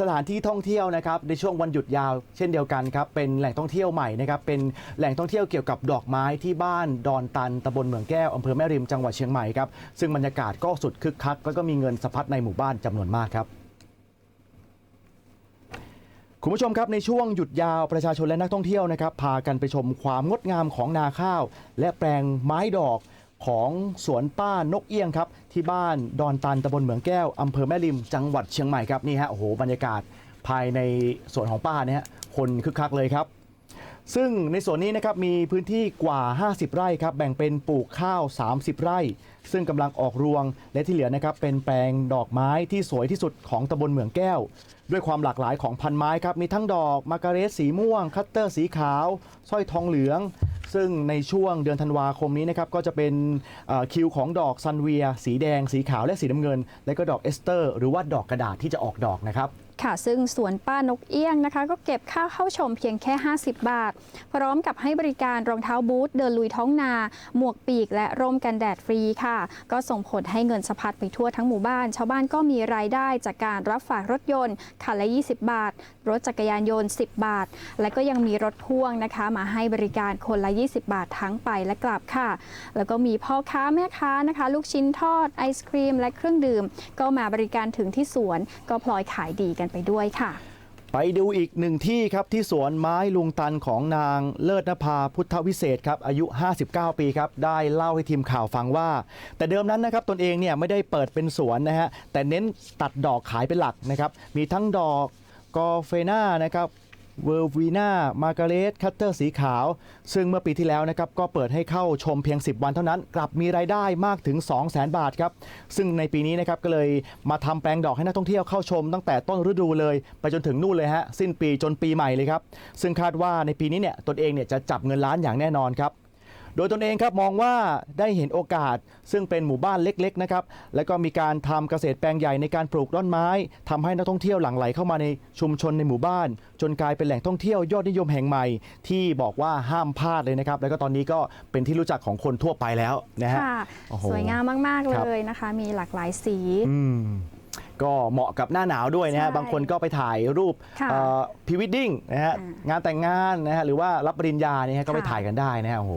สถานที่ท่องเที่ยวนะครับในช่วงวันหยุดยาว เช่นเดียวกันครับเป็นแหล่งท่องเที่ยวใหม่นะครับเป็นแหล่งท่องเที่ยวเกี่ยวกับดอกไม้ที่บ้านดอนตันตำบลเหมืองแก้วอำเภอแม่ริมจังหวัดเชียงใหม่ครับซึ่งบรรยากาศก็สุดคึกคักแล้วก็มีเงินสะพัดในหมู่บ้านจำนวนมากครับ คุณผู้ชมครับในช่วงหยุดยาวประชาชนและนักท่องเที่ยวนะครับพากันไปชมความงดงามของนาข้าว และแปลงไม้ดอก ของสวนป้านกเอี้ยงครับ ที่บ้านดอนตันตำบลเหมืองแก้วอำเภอแม่ริมจังหวัดเชียงใหม่ครับนี่ฮะโอ้โหบรรยากาศภายในสวนของป้าเนี่ยคนคึกคักเลยครับ ซึ่งในส่วนนี้นะครับมีพื้นที่กว่า 50 ไร่ครับแบ่งเป็นปลูกข้าว 30 ไร่ ซึ่งกำลังออกรวงและที่เหลือนะครับเป็นแปลงดอกไม้ที่สวยที่สุดของตำบลเหมืองแก้ว ด้วยความหลากหลายของพันไม้ครับมีทั้งดอกมาการเรสสีม่วง คัตเตอร์สีขาวสร้อยทองเหลือง ซึ่งในช่วงเดือนธันวาคมนี้นะครับก็จะเป็นคิวของดอกซันเวีย สีแดง สีขาวและสีน้ำเงิน และก็ดอกเอสเตอร์ หรือว่าดอกกระดาษที่จะออกดอกนะครับ ค่ะ ซึ่งสวนป้านกเอี้ยงนะคะ ก็เก็บค่าเข้าชมเพียงแค่ 50 บาท พร้อมกับให้บริการรองเท้าบูทเดินลุยท้องนา หมวกปีกและร่มกันแดดฟรีค่ะ ก็ส่งผลให้เงินสะพัดไปทั่วทั้งหมู่บ้าน ชาวบ้านก็มีรายได้จากการรับฝากรถยนต์คันละ 20 บาท รถจักรยานยนต์ 10 บาท และก็ยังมีรถพ่วงนะคะ มาให้บริการคนละ 20 บาททั้งไปและกลับค่ะ แล้วก็มีพ่อค้าแม่ค้านะคะ ลูกชิ้นทอดไอศครีม และเครื่องดื่ม ก็มาบริการถึงที่สวนก็พลอยขายดีกันไปด้วยค่ะ ไปดูอีกหนึ่งที่ครับที่สวนไม้ลุงตันของนางเลิศนภาพุทธวิเศษครับอายุ 59 ปีครับได้เล่าให้ทีมข่าวฟังว่า แต่เดิมนั้นนะครับตนเองเนี่ยไม่ได้เปิดเป็นสวนนะฮะแต่เน้นตัดดอกขายเป็นหลักนะครับมีทั้งดอกกอเฟน่านะครับ เวอร์วีนามาการเรตคัตเตอร์สีขาว ซึ่งเมื่อปีที่แล้วนะครับก็เปิดให้เข้าชมเพียง 10 วันเท่านั้น กลับมีรายได้มากถึง 2 0 0 0 0 0 บาทครับ ซึ่งในปีนี้นะครับก็เลยมาทำแปลงดอกให้นักท่องเที่ยวเข้าชมตั้งแต่ต้นฤดูเลย ไปจนถึงนู่นเลยฮะสิ้นปีจนปีใหม่เลยครับ ซึ่งคาดว่าในปีนี้เนี่ยตนเองเนี่ยจะจับเงินล้านอย่างแน่นอนครับ โดยตนเองครับมองว่าได้เห็นโอกาสซึ่งเป็นหมู่บ้านเล็กๆนะครับแล้วก็มีการทำเกษตรแปลงใหญ่ในการปลูกต้นไม้ทำให้นักท่องเที่ยวหลั่งไหลเข้ามาในชุมชนในหมู่บ้าน จนกลายเป็นแหล่งท่องเที่ยวยอดนิยมแห่งใหม่ ที่บอกว่าห้ามพลาดเลยนะครับ แล้วก็ตอนนี้ก็เป็นที่รู้จักของคนทั่วไปแล้วนะฮะค่ะโอ้โหสวยงามมากๆครับเลยนะคะ มีหลากหลายสีอืมก็เหมาะกับหน้าหนาวด้วยนะฮะใช่บางคนก็ไปถ่ายรูปค่ะพรีวิดดิ้งนะฮะอ่างงานแต่งงานนะฮะ หรือว่ารับปริญญาเนี่ยฮะก็ไปค่ะถ่ายกันได้นะฮะโอ้โห